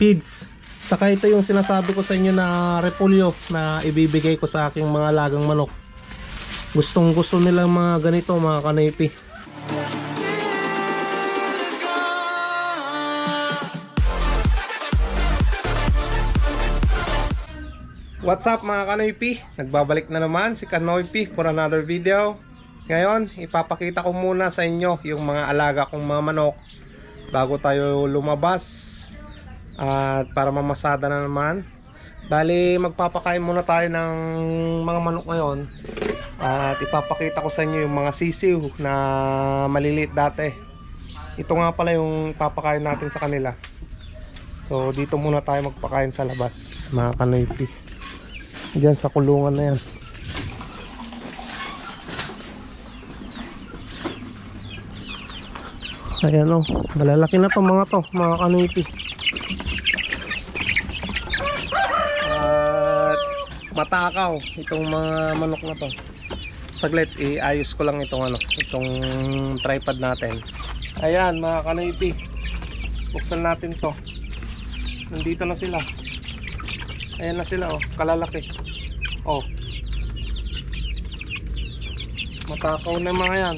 feeds. Saka ito yung sinasabi ko sa inyo na repolyo na ibibigay ko sa aking mga lagang manok. Gustong gusto nilang mga ganito mga kanipi. What's up mga kanoypi? Nagbabalik na naman si Kanoypi for another video. Ngayon, ipapakita ko muna sa inyo yung mga alaga kong mga manok bago tayo lumabas at para mamasada na naman. Bali, magpapakain muna tayo ng mga manok ngayon at ipapakita ko sa inyo yung mga sisiw na maliliit dati. Ito nga pala yung papakain natin sa kanila. So, dito muna tayo magpakain sa labas, mga kanoypi. Diyan sa kulungan na yan. Ayan o, malalaki na to mga to, mga kanipi. At matakaw itong mga manok na to. Saglit, iayos ko lang itong ano, itong tripod natin. Ayan mga kanipi. Buksan natin to. Nandito na sila. Ayan na sila oh, kalalaki. Oh. Matakaw na mga yan.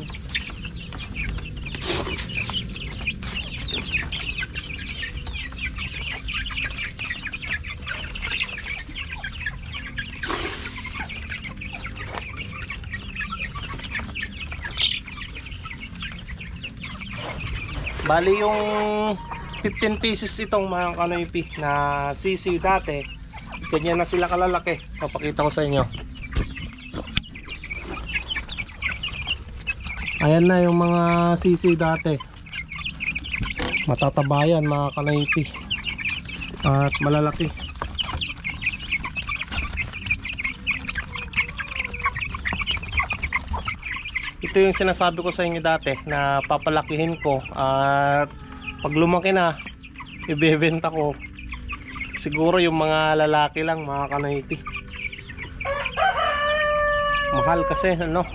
Bali yung 15 pieces itong mga kanoypi na sisiw dati. Ganyan na sila kalalaki. Papakita ko sa inyo. Ayan na yung mga sisiw dati. Matatabayan mga kanoypi. At malalaki. Ito yung sinasabi ko sa inyo dati na papalakihin ko at pag lumaki na ibebenta ko. Siguro yung mga lalaki lang mga kanayti mahal kasi ano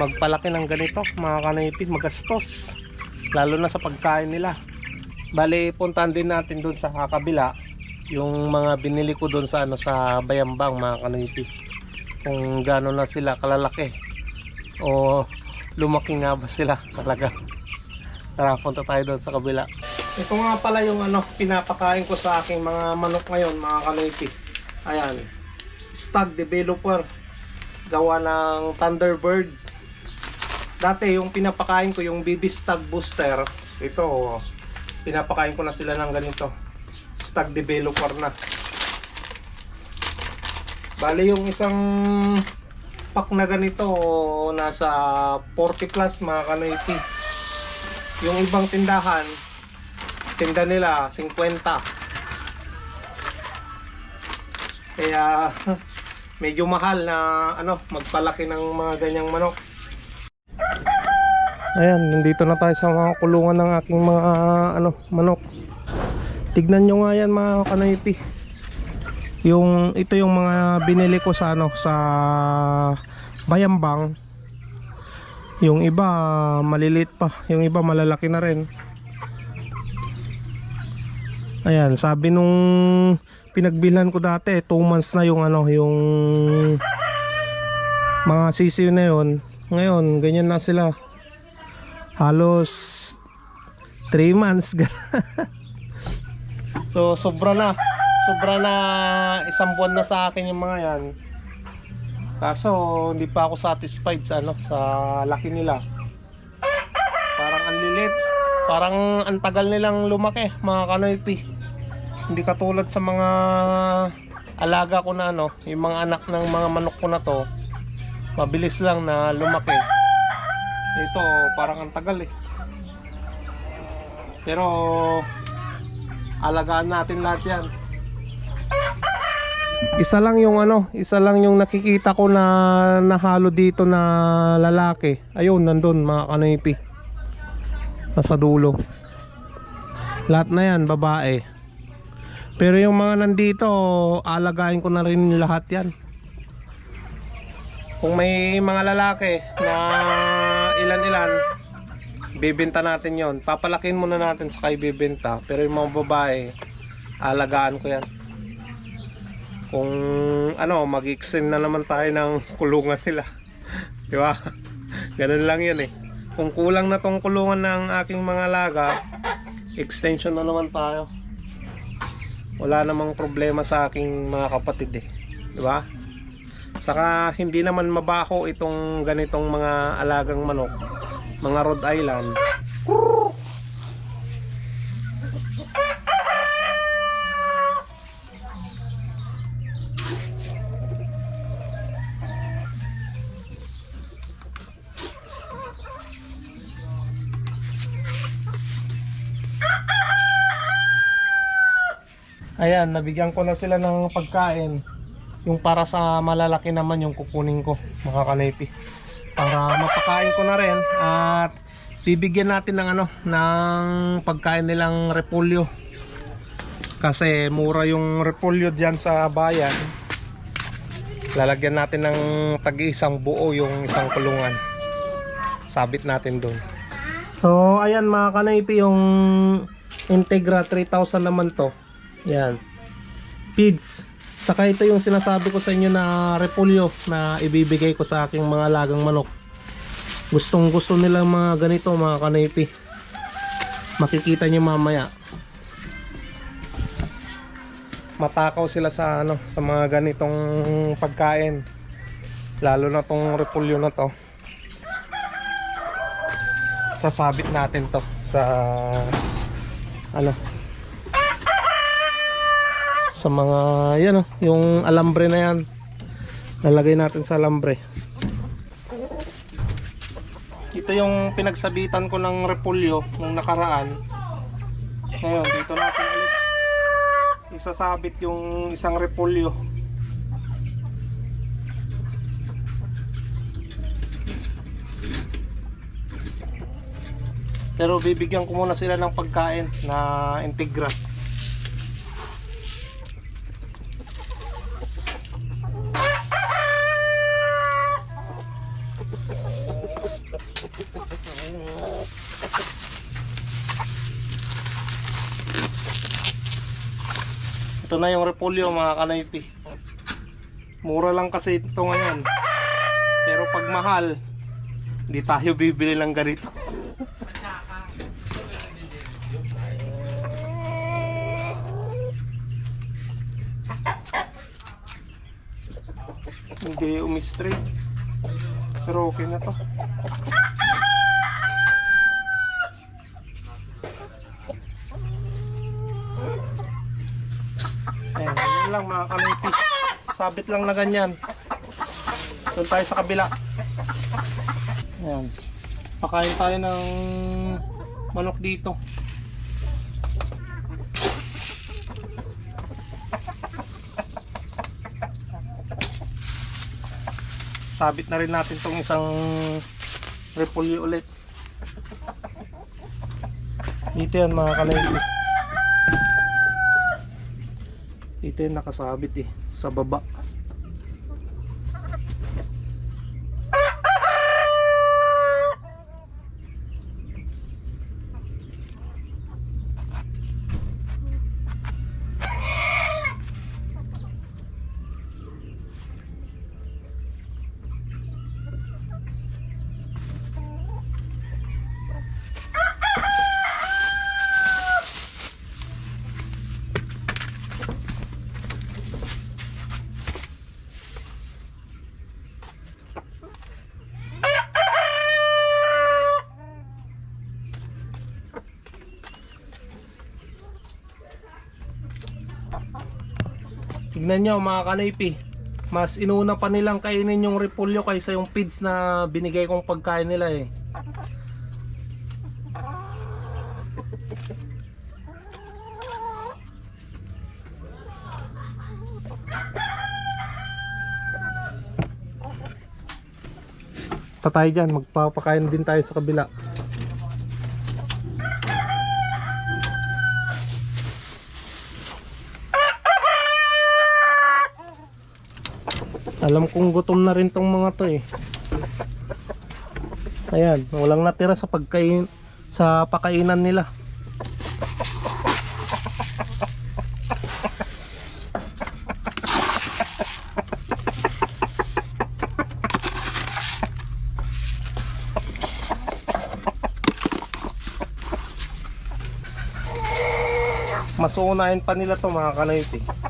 magpalaki ng ganito mga kanayti magastos. Lalo na sa pagkain nila. Bali puntahan din natin doon sa kabila yung mga binili ko doon sa ano sa Bayambang mga kanayti kung gaano na sila kalalaki o lumaki nga ba sila? Talaga. Tara punta tayo doon sa kabila. Ito nga pala yung ano pinapakain ko sa aking mga manok ngayon mga kanoyti ayan. Stag developer. Gawa ng Thunderbird. Dati yung pinapakain ko yung BB stag booster. Ito oh, pinapakain ko na sila ng ganito. Stag developer na. Bali yung isang pack na ganito nasa 40 plus mga kanoyti yung ibang tindahan tinda nila 50 kaya medyo mahal na ano magpalaki ng mga ganyang manok. Ayan nandito na tayo sa mga kulungan ng aking mga ano manok. Tignan nyo nga yan mga kanoyti yung ito yung mga binili ko sa ano sa Bayambang. Yung iba maliliit pa. Yung iba malalaki na rin. Ayan sabi nung pinagbilhan ko dati 2 months na yung ano yung mga sisiw na yun. Ngayon ganyan na sila. Halos 3 months. So sobra na sobra na isang buwan na sa akin yung mga yan. Kaso hindi pa ako satisfied sa ano sa laki nila. Parang ang lilit. Parang ang tagal nilang lumaki mga kanoypi. Hindi katulad sa mga alaga ko na ano yung mga anak ng mga manok ko na to mabilis lang na lumaki. Ito parang ang tagal eh. Pero alagaan natin lahat yan isa lang yung ano, isa lang yung nakikita ko na nahalo dito na lalaki. Ayun, nandun mga kanipi. Nasa dulo. Lahat na yan, babae. Pero yung mga nandito, alagain ko na rin lahat yan. Kung may mga lalaki na ilan-ilan, bibenta natin yon. Papalakin muna natin sa kay bibenta. Pero yung mga babae, alagaan ko yan kung ano mag-extend na naman tayo ng kulungan nila. Di ba? Ganun lang yun eh. Kung kulang na tong kulungan ng aking mga alaga extension na naman tayo. Wala namang problema sa aking mga kapatid eh. Di ba? Saka hindi naman mabaho itong ganitong mga alagang manok mga Rhode Island Ayan, nabigyan ko na sila ng pagkain. Yung para sa malalaki naman yung kukunin ko, mga kanepi. Para mapakain ko na rin at bibigyan natin ng ano, ng pagkain nilang repolyo. Kasi mura yung repolyo diyan sa bayan. Lalagyan natin ng tag-isang buo yung isang kulungan. Sabit natin doon. So, ayan mga kanaypi, yung Integra 3000 naman to. Yan. Feeds. Saka ito yung sinasabi ko sa inyo na repolyo na ibibigay ko sa aking mga lagang manok. Gustong gusto nila mga ganito mga kanaypi. Makikita nyo mamaya. Matakaw sila sa ano sa mga ganitong pagkain. Lalo na tong repolyo na to. Sasabit natin to sa ano sa mga yan oh, yung alambre na yan. Lalagay natin sa alambre. Ito yung pinagsabitan ko ng repolyo nung nakaraan. Ngayon dito natin ulit. Isasabit yung isang repolyo. Pero bibigyan ko muna sila ng pagkain na integra Ito na yung repolyo mga kanaypi. Mura lang kasi ito ngayon. Pero pag mahal, hindi tayo bibili ng ganito. Hindi umistray. Pero okay na to. Ayan, ganyan lang mga kanaypi. Sabit lang na ganyan. Doon tayo sa kabila. Ayan. Pakain tayo ng manok dito. Sabit na rin natin tong isang repolyo ulit. Dito yan mga kanaypi. Dito yung nakasabit eh, sa baba. Tignan nyo mga kanaypi. Mas inuna pa nilang kainin yung repolyo kaysa yung feeds na binigay kong pagkain nila eh. Tatay dyan, magpapakain din tayo sa kabila. alam kong gutom na rin tong mga to eh. Ayan walang natira sa pagkain sa pakainan nila. Mas unahin pa nila to mga kanayot eh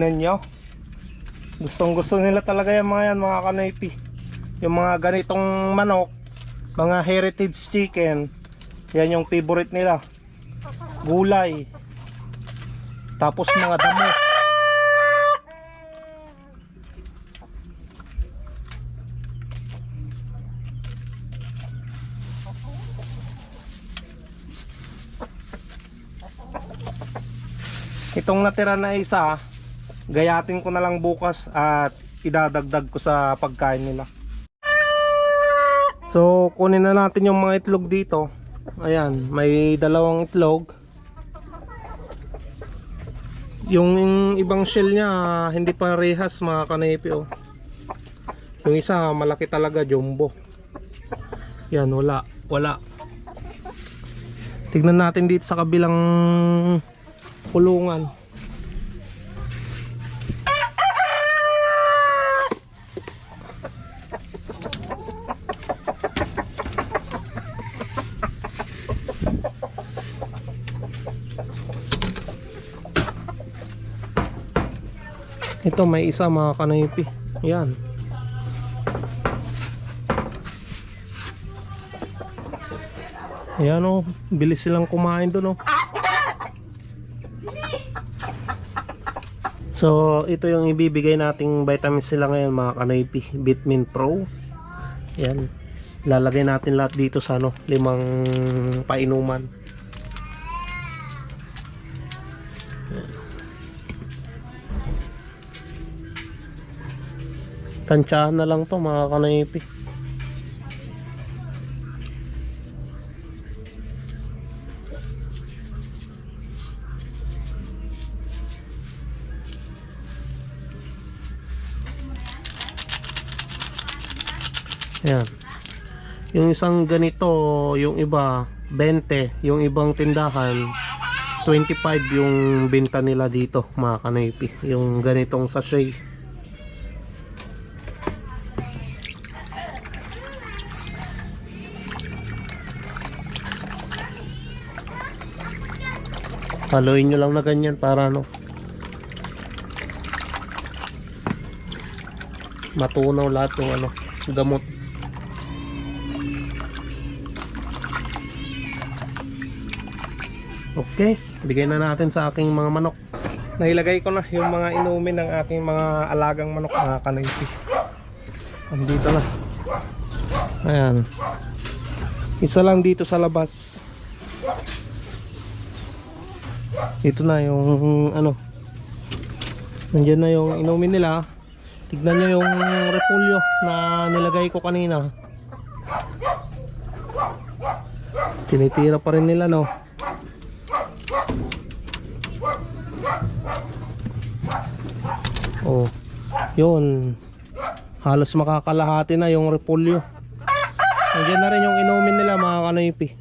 Tignan nyo. Gustong gusto nila talaga yung mga yan mga kanoypi. Yung mga ganitong manok, mga heritage chicken, yan yung favorite nila. Gulay. Tapos mga damo. Itong natira na isa, gayatin ko na lang bukas at idadagdag ko sa pagkain nila. So, kunin na natin yung mga itlog dito. Ayan, may dalawang itlog. Yung ibang shell niya, hindi pa rehas mga kanepi oh. Yung isa, malaki talaga, jumbo. Yan, wala, wala. Tignan natin dito sa kabilang kulungan. Ito may isa mga kanipi. Yan. Ayan o, bilis silang kumain doon o. So, ito yung ibibigay nating vitamins sila ngayon mga kanipi. Vitamin Pro. Yan. Lalagay natin lahat dito sa ano, limang painuman. Tansyahan na lang to mga kanipi. Yan. Yung isang ganito, yung iba 20, yung ibang tindahan 25 yung benta nila dito mga kanipi. Yung ganitong sachet. Haluin nyo lang na ganyan para ano matunaw lahat yung ano gamot. Okay bigay na natin sa aking mga manok. Nailagay ko na yung mga inumin ng aking mga alagang manok mga kanipi andito na. Ayan. Isa lang dito sa labas ito na yung ano. Nandyan na yung inumin nila. Tignan nyo yung repolyo na nilagay ko kanina. Tinitira pa rin nila no? Oh yun. Halos makakalahati na yung repolyo. Nandyan na rin yung inumin nila mga kanoypi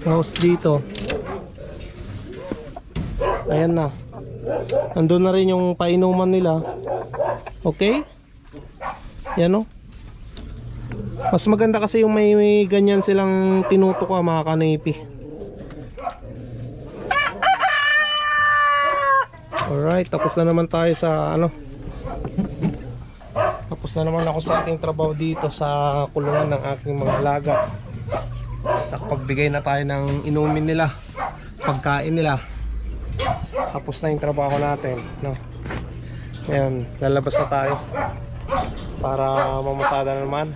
Tapos dito. Ayan na. Nandun na rin yung painuman nila. Okay? Yan o. Mas maganda kasi yung may, may ganyan silang tinutuka mga kanipi. Alright, tapos na naman tayo sa ano. Tapos na naman ako sa aking trabaho dito sa kulungan ng aking mga alaga. Nakapagbigay na tayo ng inumin nila pagkain nila. Tapos na yung trabaho natin no? ngayon lalabas na tayo para mamasada na naman